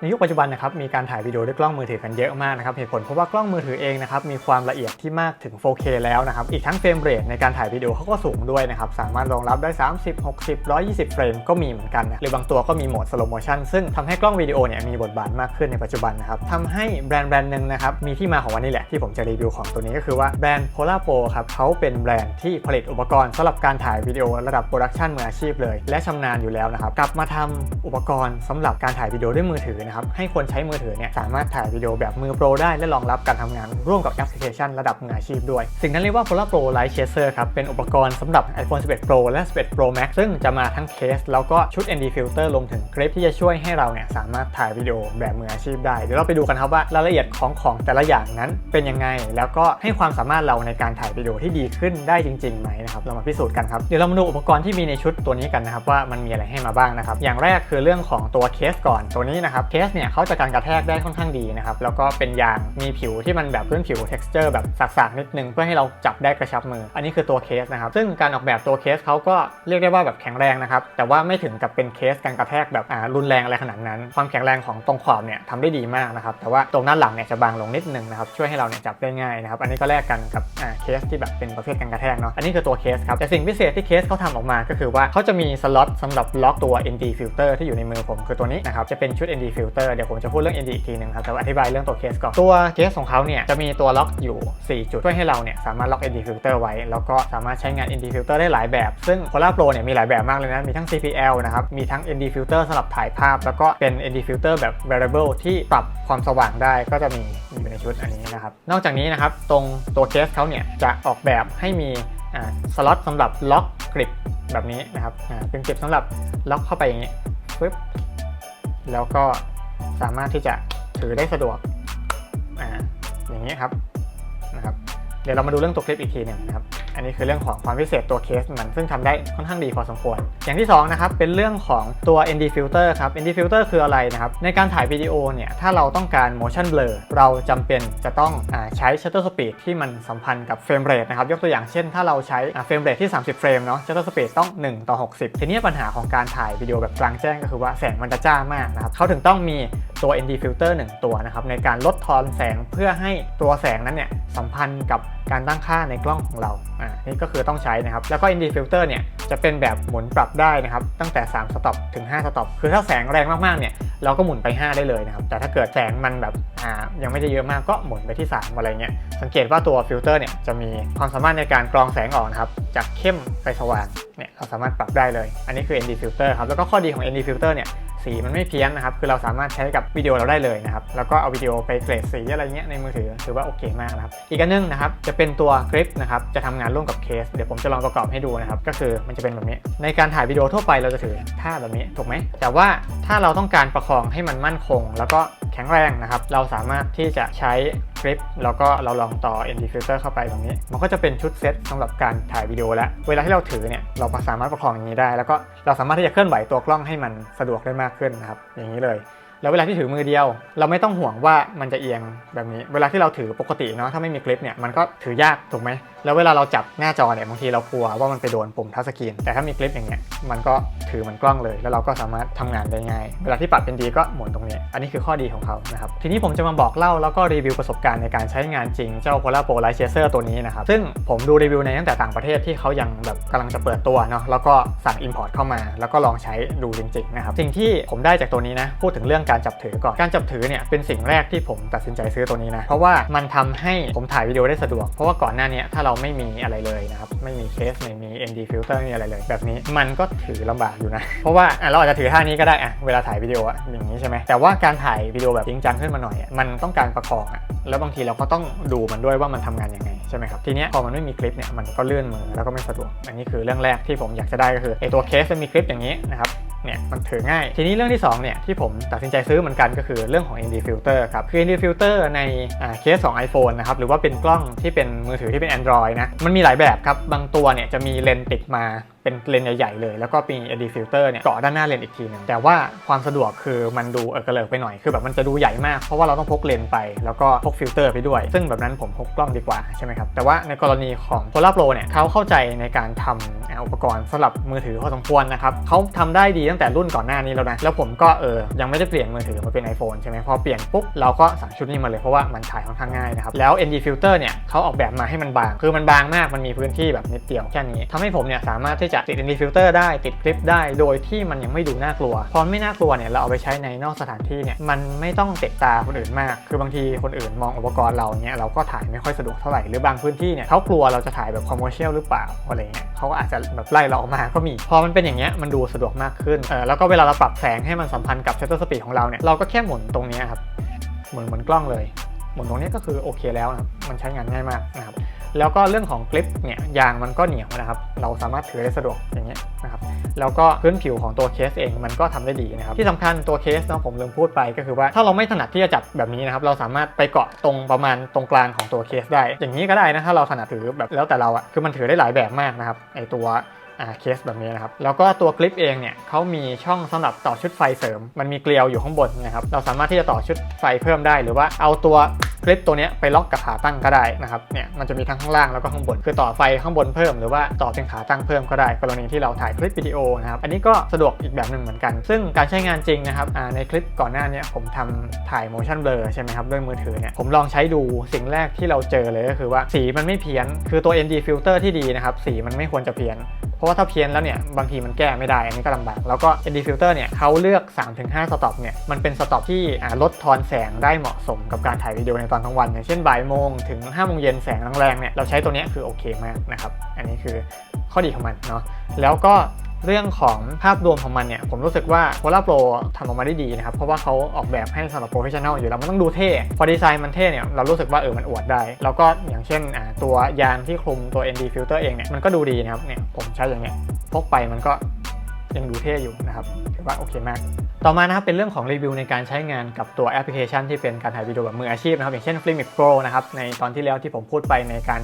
ในยุคปัจจุบันนะครับมีการถ่ายวิดีโอด้วยกล้องมือถือกันเยอะมากนะครับเหตุผลเพราะว่ากล้องมือถือเองนะครับมีความละเอียดที่มากถึง 4K แล้วนะครับอีกทั้งเฟรมเรทในการถ่ายวิดีโอเขาก็สูงด้วยนะครับสามารถรองรับได้ 30 60 120 เฟรมก็มีเหมือนกันนะหรือบางตัวก็มีโหมด slow motion ซึ่งทำให้กล้องวิดีโอเนี่ยมีบทบาทมากขึ้นในปัจจุบันนะครับทำให้แบรนด์แบรนด์หนึ่งนะครับมีที่มาของวันนี้แหละที่ผมจะรีวิวของตัวนี้ก็คือว่าแบรนด์ Polar Pro ครับเขาเป็นแบรนด์ที่ผลิตอุปกรณ์สำหรับการถ่ายวิดีโอระดับโปรดักชันมืออาชีพเลย และชำนาญอยู่แล้วนะครับกลับมาทำอุปกรณ์สำหรับการถ่ายวิดีโอด้วยมือถือนะครับให้คนใช้มือถือเนี่ยสามารถถ่ายวิดีโอแบบมือโปรได้และรองรับการทำงานร่วมกับแอปพลิเคชันระดับมืออาชีพด้วย สิ่งนั้นเรียกว่า Polar Pro Light Chaser ครับเป็นอุปกรณ์สำหรับ iPhone 11 Pro และ 11 Pro Max ซึ่งจะมาทั้งเคส แล้วก็ชุด ND filter รวมถึงกริปที่จะช่วยให้เราเนี่ยสามารถถ่ายวิดีโอแบบมืออาชีพได้เดี๋ยวเราไปดูกันครับว่ารายละเอียดของของแต่ละอย่างนั้นเป็นยังไง แล้วก็ให้ความสามารถเราในการถ่ายวิดีโอที่ดีขึ้นได้จริงๆไหมนะครับเรามาพิสูจน์กันครับเดี๋ยวเรามาดูอุปกรณ์ที่มีในชุดตัวนี้กันนะครับว่ามันมีอะไรให้มาบ้างนะครับอย่างแรกคือเรื่องของตัวเคสก่อนตัวนี้นะครับเคสเนี่ยเขาจะการกระแทกได้ค่อนข้างดีนะครับ แล้วก็เป็นยางมีผิวที่มันแบบพื้นผิว texture แบบสากๆนิดนึงเพื่อให้เราจับได้กระชับมือ อันนี้คือตัวเคสนะครับ ซึ่งการออกแบบตัวเคสเขาก็เรียกได้ว่าแบบแข็งแรงนะครับ แต่ว่าไม่ถึงกับเป็นเคสการกระแทกแบบรุนแรงอะไรขนาดนั้น ความแข็งแรงของตรงขอบเนี่ยทำได้ดีมากนะครับ แต่ว่าตรงด้านหลังเนี่ยจะบางลงนิดนึงนะครับช่วยให้เราเนี่ยจับได้ง่ายนะครับอันนี้ก็แลกกันกับเคสที่แบบเป็นประเภทการกระแทกเนาะอันนี้คือตัวเคสครับแต่สิ่งพิเศษที่เคสเขาทำออกมาก็คือว่าเขาจะมีสล็อตสำหรับล็อกตัว ND filter ที่อยู่ในมือผมคือตัวนี้นะครับจะเป็นชุด ND filter เดี๋ยวผมจะพูดเรื่อง ND อีกทีหนึงครับแต่ว่าอธิบายเรื่องตัวเคสก่อนตัวเคสของเขาเนี่ยจะมีตัวล็อกอยู่ 4 จุดช่วยให้เราเนี่ยสามารถล็อก ND filter ไว้ แล้วก็สามารถใช้งาน ND filter ได้หลายแบบ ซึ่ง Polar Pro เนี่ยมีหลายแบบมากเลยนะมีทั้ง CPL นะครับมีทั้ง ND filter สำหรับถ่ายภาพ แล้วก็เป็น ND filter แบบ variable ที่ปรับความสว่างได้ก็จะมีอยู่ในชุดอันนี้นะครับนอกจากนี้นะครับตรงตัวเคสเขาเนี่ยจะออกแบบให้มีอ่าสล็อตสำหรับล็อกกริปแบบนี้นะครับอ่าเป็นกริปสำหรับล็อกเข้าไปอย่างนี้ปึ๊บแล้วก็ สามารถที่จะถือได้สะดวกอ่าอย่างนี้ครับนะครับ เดี๋ยวเรามาดูเรื่องตัวคลิปอีกทีหนึ่งนะครับ อันนี้คือเรื่องของความพิเศษตัวเคสมันซึ่งทำได้ค่อนข้างดีพอสมควร อย่างที่ 2 นะครับ เป็นเรื่องของตัว ND filter ครับ ND filter คืออะไรนะครับ ในการถ่ายวิดีโอเนี่ย ถ้าเราต้องการ motion blur เราจำเป็นจะต้องอใช้ shutter speed ที่มันสัมพันธ์กับเฟรมเรทนะครับ ยกตัวอย่างเช่น ถ้าเราใช้เฟรมเรทที่ 30 เฟรมเนาะ shutter speed ต้อง 1 ต่อ 60 ทีนี้ปัญหาของการถ่ายวิดีโอแบบกลางแจ้งก็คือว่าแสงมันจะจ้ามากนะครับเขาถึงต้องมีตัว ND filter 1 ตัวนะครับในการลดทอนแสงเพื่อให้ตัวแสงนั้นเนี่ย สัมพันธ์กับการตั้งค่าในกล้องของเราอ่านี่ก็คือต้องใช้นะครับ แล้วก็ ND filter เนี่ยจะเป็นแบบหมุนปรับได้นะครับ ตั้งแต่ 3 สต็อปถึง 5 สต็อป คือถ้าแสงแรงมากๆเนี่ยเราก็หมุนไป 5 ได้เลยนะครับ แต่ถ้าเกิดแสงมันแบบอ่ายังไม่ได้เยอะมากก็หมุนไปที่ 3 อะไรเงี้ย สังเกตว่าตัวฟิลเตอร์เนี่ยจะมีความสามารถในการกรองแสงออกนะครับ จากเข้มไปสว่างเนี่ยเราสามารถปรับได้เลย อันนี้คือ ND filter ครับ แล้วก็ข้อดีของ ND filter เนี่ย สีมันไม่เพี้ยนนะครับ คือเราสามารถใช้กับวิดีโอเราได้เลยนะครับ แล้วก็เอาวิดีโอไปเกรดสีอะไรเงี้ยในมือถือถือว่าโอเคมากนะครับ อีกอันนึงนะครับจะเป็นตัวกริปนะครับ จะทำงานร่วมกับเคส เดี๋ยวผมจะลองประกอบให้ดูนะครับ ก็คือมันจะเป็นแบบนี้ ในการถ่ายวิดีโอทั่วไปเราจะถือท่าแบบนี้ถูกไหม แต่ว่าถ้าเราต้องการประคองให้มันมั่นคง แล้วก็ ข็งแรงนะครับ เราสามารถที่จะใช้กริป แล้วก็เราลองต่อ ND filter เข้าไปตรงนี้ มันก็จะเป็นชุดเซตสำหรับการถ่ายวิดีโอแล้ว เวลาที่เราถือเนี่ยเราสามารถประคองอย่างนี้ได้ แล้วก็เราสามารถที่จะเคลื่อนไหวตัวกล้องให้มันสะดวกได้มากขึ้นนะครับอย่างนี้เลย แล้วเวลาที่ถือมือเดียว เราไม่ต้องห่วงว่ามันจะเอียงแบบนี้ เวลาที่เราถือปกติเนาะถ้าไม่มีคลิปเนี่ยมันก็ถือยากถูกไหมแล้วเวลาเราจับหน้าจอเนี่ยบางทีเรากลัวว่ามันไปโดนปุ่มทัชสกรีนแต่ถ้ามีคลิปอย่างเงี้ยมันก็ถือเหมันกล้องเลย แล้วเราก็สามารถทำงานได้ง่าย เวลาที่ปรับเป็นดีก็หมุนตรงนี้ อันนี้คือข้อดีของเขานะครับทีนี้ผมจะมาบอกเล่าแล้วก็รีวิวประสบการณ์ในการใช้งานจริงเจ้า Polar Pro Light Chaser ตัวนี้นะครับซึ่งผมดูรีวิวในตั้งแต่ต่างประเทศที่เขายังแบบกำลังจะเปิดตัวเนาะแล้วก็สั่ง Import เข้ามา แล้วก็ลองใช้ดูจริงๆนะครับสิ่งที่ผมได้จากตัวนี้นะพูดถึงเรื่องการจับถือก่อน การจับถือเนี่ยเป็นสิ่งแรกที่ผมตัดสินใจซื้อตัวนี้นะ เพราะว่ามันทำให้ผมถ่ายวิดีโอได้สะดวก เพราะว่าก่อนหน้านี้ถ้าเราไม่มีอะไรเลยนะครับไม่มีเคสไม่มี ND filter ไม่มีอะไรเลย แบบนี้มันก็ถือลำบากอยู่นะ เพราะว่าอะเราอาจจะถือท่านี้ก็ได้อะเวลาถ่ายวิดีโออะอย่างนี้ใช่ไหมแต่ว่าการถ่ายวิดีโอแบบจริงจังขึ้นมาหน่อยอะมันต้องการประคองอะแล้วบางทีเราก็ต้องดูมันด้วยว่ามันทำงานยังไงใช่ไหมครับทีเนี้ยพอมันไม่มีคลิปเนี่ยมันก็เลื่อนมือแล้วก็ไม่สะดวก อันนี้คือเรื่องแรกที่ผมอยากจะได้ก็คือไอตัวเคสมันมีคลิปอย่างนี้นะครับ เนี่ยมันถือง่าย ทีนี้เรื่องที่2เนี่ยที่ผมตัดสินใจซื้อเหมือนกันก็คือเรื่องของ ND filter ครับ คือ ND filter ในเคสของ iPhone นะครับหรือว่าเป็นกล้องที่เป็นมือถือที่เป็น Android นะมันมีหลายแบบครับบางตัวเนี่ยจะมีเลนส์ติดมาเป็นเลนใหญ่ๆเลย แล้วก็มี ND filter เนี่ยเกาะด้านหน้าเลนอีกทีหนึงแต่ว่าความสะดวกคือมันดูเออกระเลิกไปหน่อยคือแบบมันจะดูใหญ่มากเพราะว่าเราต้องพกเลนไป แล้วก็พกฟิลเตอร์ไปด้วย ซึ่งแบบนั้นผมพกกล้องดีกว่าใช่ไหมครับแต่ว่าในกรณีของ Polar Pro เนี่ยเขาเข้าใจในการทำอ่าอุปกรณ์สำหรับมือถือพอสมควรนะครับเขาทำได้ดีตั้งแต่รุ่นก่อนหน้านี้แล้วนะแล้วผมก็เออยังไม่ได้เปลี่ยนมือถือมาเป็น iPhone ใช่ไหมพอเปลี่ยนปุ๊บเราก็สั่งชุดนี้มาเลยเพราะว่ามันถ่ายค่อนข้างง่ายนะครับแล้ว ND filter เนี่ยเขาออกแบบมาให้มันบาง คือมันบางมากมันมีพื้นที่แบบนิดเดียวแค่นี้ทำให้ผมเนี่ยสามารถที่จะติด ND filter ได้ติดคลิปได้ โดยที่มันยังไม่ดูน่ากลัว พอไม่น่ากลัวเนี่ยเราเอาไปใช้ในนอกสถานที่เนี่ยมันไม่ต้องเตะตาคนอื่นมาก คือบางทีคนอื่นมองอุปกรณ์เราเนี่ยเราก็ถ่ายไม่ค่อยสะดวกเท่าไหร่หรือบางพื้นที่เนี่ยเขากลัวเราจะถ่ายแบบคอมเมอร์เชียลหรือเปล่าอะไรเงี้ยเขาก็อาจจะแบบไล่เราออกมาก็มี พอมันเป็นอย่างเงี้ยมันดูสะดวกมากขึ้นเออแล้วก็เวลาเราปรับแสงให้มันสัมพันธ์กับ shutter speed ของเราเนี่ยเราก็แค่หมุนตรงนี้ครับหมุนเหมือนกล้องเลยหมุนตรงนี้ก็คือโอเคแล้วนะครับมันใช้งานง่ายมากนะครับ แล้วก็เรื่องของกริปเนี่ยยางมันก็เหนียวนะครับ เราสามารถถือได้สะดวกอย่างเงี้ยนะครับแล้วก็พื้นผิวของตัวเคสเองมันก็ทำได้ดีนะครับที่สำคัญตัวเคสเนาะผมลืมพูดไปก็คือว่าถ้าเราไม่ถนัดที่จะจับแบบนี้นะครับเราสามารถไปเกาะตรงประมาณตรงกลางของตัวเคสได้ อย่างนี้ก็ได้นะถ้าเราถนัดถือแบบแล้วแต่เราอะคือมันถือได้หลายแบบมากนะครับไอตัวอ่าเคสแบบนี้นะครับ แล้วก็ตัวคลิปเองเนี่ยเขามีช่องสำหรับต่อชุดไฟเสริม มันมีเกลียวอยู่ข้างบนนะครับ เราสามารถที่จะต่อชุดไฟเพิ่มได้ หรือว่าเอาตัว ลิปตัวนี้ไปล็อกกับขาตั้งก็ได้นะครับเนี่ยมันจะมีทั้งข้างล่างแล้วก็ข้างบน คือต่อไฟข้างบนเพิ่มหรือว่าต่อเป็นขาตั้งเพิ่มก็ได้ กรณีที่เราถ่ายคลิปวิดีโอนะครับอันนี้ก็สะดวกอีกแบบหนึ่งเหมือนกัน ซึ่งการใช้งานจริงนะครับอ่าในคลิปก่อนหน้านี้ผมทำถ่าย motion blur ใช่ไหมครับด้วยมือถือเนี่ยผมลองใช้ดูสิ่งแรกที่เราเจอเลยก็คือว่าสีมันไม่เพี้ยน คือตัว ND filter ที่ดีนะครับสีมันไม่ควรจะเพี้ยน เพราะว่าถ้าเพี้ยนแล้วเนี่ยบางทีมันแก้ไม่ได้ อันนี้ก็ลำบาก แล้วก็ ND filter เนี่ยเขาเลือก 3-5 สต็อปเนี่ยมันเป็นสต็อปที่ลดทอนแสงได้เหมาะสมกับการถ่ายวิดีโอในตอนกลางวันอย่างเช่นบ่ายโมงถึง5โมงเย็นแสงแรงๆเนี่ยเราใช้ตัวนี้คือโอเคมากนะครับอันนี้คือข้อดีของมันเนาะแล้วก็ เรื่องของภาพรวมของมันเนี่ย ผมรู้สึกว่า Polar Pro ทำออกมาได้ดีนะครับ เพราะว่าเขาออกแบบให้สำหรับ professional อยู่แล้วมันต้องดูเท่ พอดีไซน์มันเท่เนี่ย เรารู้สึกว่าเออมันอวดได้ แล้วก็อย่างเช่นตัวยางที่คลุมตัว ND filter เองเนี่ยมันก็ดูดีนะครับเนี่ยผมใช้อย่างเงี้ยพกไปมันก็ยังดูเท่อยู่นะครับถือว่าโอเคมากต่อมานะครับเป็นเรื่องของรีวิวในการใช้งานกับตัวแอปพลิเคชันที่เป็นการถ่ายวิดีโอแบบมืออาชีพนะครับอย่างเช่น Filmic Pro นะครับในตอนที่แล้วที่ผมพูดไปในการ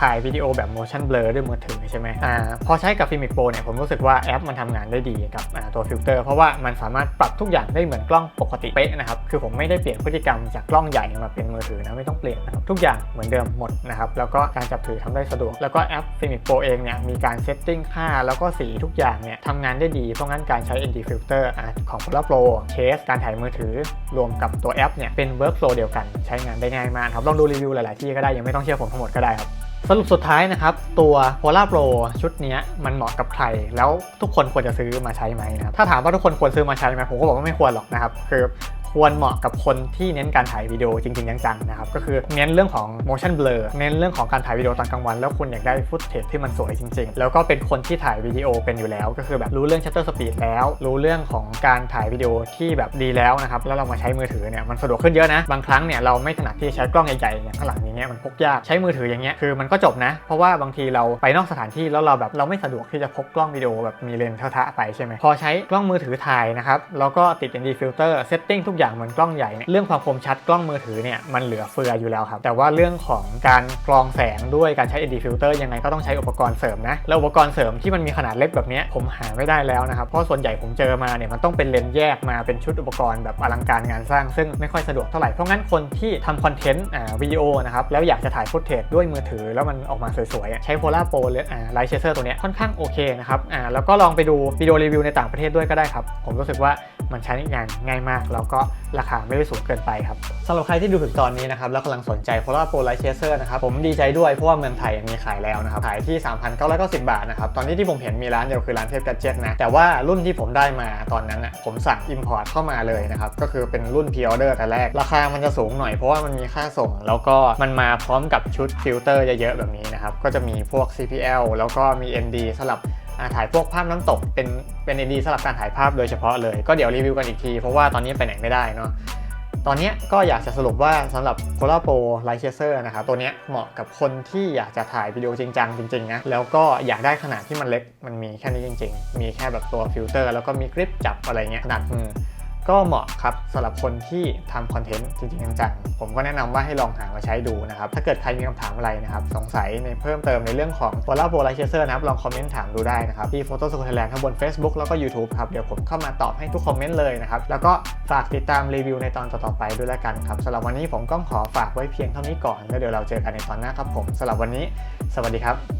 ถ่ายวิดีโอแบบ motion blur ด้วยมือถือใช่ไหมอ่าพอใช้กับ Filmic Pro เนี่ยผมรู้สึกว่าแอปมันทำงานได้ดีกับตัวฟิลเตอร์เพราะว่ามันสามารถปรับทุกอย่างได้เหมือนกล้องปกติเป๊ะนะครับคือผมไม่ได้เปลี่ยนพฤติกรรมจากกล้องใหญ่มาเป็นมือถือนะไม่ต้องเปลี่ยนนะครับทุกอย่างเหมือนเดิมหมดนะครับแล้วก็การจับถือทำได้สะดวก แล้วก็แอป Filmic Pro เองเนี่ยมีการเซตติ้งค่า แล้วก็สีทุกอย่างเนี่ยทำงานได้ดีเพราะงั้นการใช้ ND filter อะของ Polar Pro เคสการถ่ายมือถือรวมกับตัวแอปเนี่ยเป็น workflow เดียวกันใช้งานได้ง่ายมากครับลองดูรีวิวหลาย ๆ ที่ก็ได้ยังไม่ต้องเชื่อผมทั้งหมดก็ได้ครับ สรุปสุดท้ายนะครับ ตัว Polar Pro ชุดนี้มันเหมาะกับใคร แล้วทุกคนควรจะซื้อมาใช้ไหมนะครับถ้าถามว่าทุกคนควรซื้อมาใช้ไหมผมก็บอกว่าไม่ควรหรอกนะครับ คือควรเหมาะกับคนที่เน้นการถ่ายวิดีโอจริง ๆ จังๆนะครับก็คือเน้นเรื่องของ motion blur เน้นเรื่องของการถ่ายวิดีโอตอนกลางวัน แล้วคุณอยากได้ฟุตเทจที่มันสวยจริง ๆ แล้วก็เป็นคนที่ถ่ายวิดีโอเป็นอยู่แล้ว ก็คือแบบรู้เรื่อง shutter speed แล้ว รู้เรื่องของการถ่ายวิดีโอที่แบบดีแล้วนะครับแล้วเรามาใช้มือถือเนี่ยมันสะดวกขึ้นเยอะนะบางครั้งเนี่ยเราไม่ถนัดที่ใช้กล้องใหญ่ๆอย่างข้างหลังอย่างเงี้ยมันพกยากใช้มือถืออย่างเงี้ยคือมันก็จบนะ เพราะว่าบางทีเราไปนอกสถานที่แล้วเราแบบเราไม่สะดวกที่จะพกกล้องวิดีโอแบบมีเลนส์เท่าๆไปใช่ไหมพอใช้กล้องมือถือถ่ายนะครับแล้วก็ติด ND filter เซตติ้งทุกอย่างเหมือนกล้องใหญ่เนี่ยเรื่องความคมชัดกล้องมือถือเนี่ยมันเหลือเฟืออยู่แล้วครับแต่ว่าเรื่องของการกรองแสงด้วยการใช้ ND filter ยังไงก็ต้องใช้อุปกรณ์เสริมนะแล้วอุปกรณ์เสริมที่มันมีขนาดเล็กแบบนี้ผมหาไม่ได้แล้วนะครับเพราะส่วนใหญ่ผมเจอมาเนี่ยมันต้องเป็นเลนส์แยกมาเป็นชุดอุปกรณ์แบบอลังการงานสร้าง ซึ่งไม่ค่อยสะดวกเท่าไหร่เพราะงั้นคนที่ทำคอนเทนต์วิดีโอนะครับแล้วอยากจะถ่ายฟุตเทจด้วยมือถือแล้วมันออกมาสวยๆ ใช้ Polar Pro เลยอ่าไลท์เชเซอร์ตัวเนี้ยค่อนข้างโอเคนะครับอ่าแล้วก็ลองไปดูวิดีโอรีวิวในต่างประเทศด้วยก็ได้ครับ ผมรู้สึกว่า มันใช้งานง่ายมาก แล้วก็ราคาไม่ได้สูงเกินไปครับสำหรับใครที่ดูถึงตอนนี้นะครับแล้วกำลังสนใจ Polar Pro Light Chaser นะครับผมดีใจด้วยเพราะว่าเมืองไทยมีขายแล้วนะครับขายที่ 3,990 บาทนะครับตอนนี้ที่ผมเห็นมีร้านเดียวคือร้านเทพกัจเจ็ตนะแต่ว่ารุ่นที่ผมได้มาตอนนั้นอะผมสั่ง Import เข้ามาเลยนะครับก็คือเป็นรุ่น Pre Order แต่แรก ราคามันจะสูงหน่อยเพราะว่ามันมีค่าส่ง แล้วก็มันมาพร้อมกับชุดฟิลเตอร์เยอะๆแบบนี้นะครับก็จะมีพวก CPL แล้วก็มี ND สำหรับ ถ่ายพวกภาพน้ำตกเป็นเป็นดีสำหรับการถ่ายภาพโดยเฉพาะเลย ก็เดี๋ยวรีวิวกันอีกที เพราะว่าตอนนี้ไปไหนไม่ได้เนาะตอนนี้ก็อยากจะสรุปว่าสำหรับ Polar Pro Light Chaser นะครับตัวนี้เหมาะกับคนที่อยากจะถ่ายวิดีโอจริงจังจริงๆนะแล้วก็อยากได้ขนาดที่มันเล็กมันมีแค่นี้จริง ๆ มีแค่แบบตัวฟิลเตอร์แล้วก็มีกริปจับอะไรเงี้ยขนาดมือ ก็เหมาะครับสำหรับคนที่ทำคอนเทนต์จริงๆจังๆผมก็แนะนำว่าให้ลองหามาใช้ดูนะครับ ถ้าเกิดใครมีคำถามอะไรนะครับ สงสัยในเพิ่มเติมในเรื่องของ p o l a r Polarizer นะครับ ลองคอมเมนต์ถามดูได้นะครับที่ Photo s c o t l a n d ทั้งบน Facebook แล้วก็ YouTube ครับ เดี๋ยวผมเข้ามาตอบให้ทุกคอมเมนต์เลยนะครับ แล้วก็ฝากติดตามรีวิวในตอนต่อๆไปด้วยแล้วกันครับสำหรับวันนี้ผมก็ขอฝากไว้เพียงเท่านี้ก่อนแล้วเดี๋ยวเราเจอกันในตอนหน้าครับผมสำหรับวันนี้ สวัสดีครับ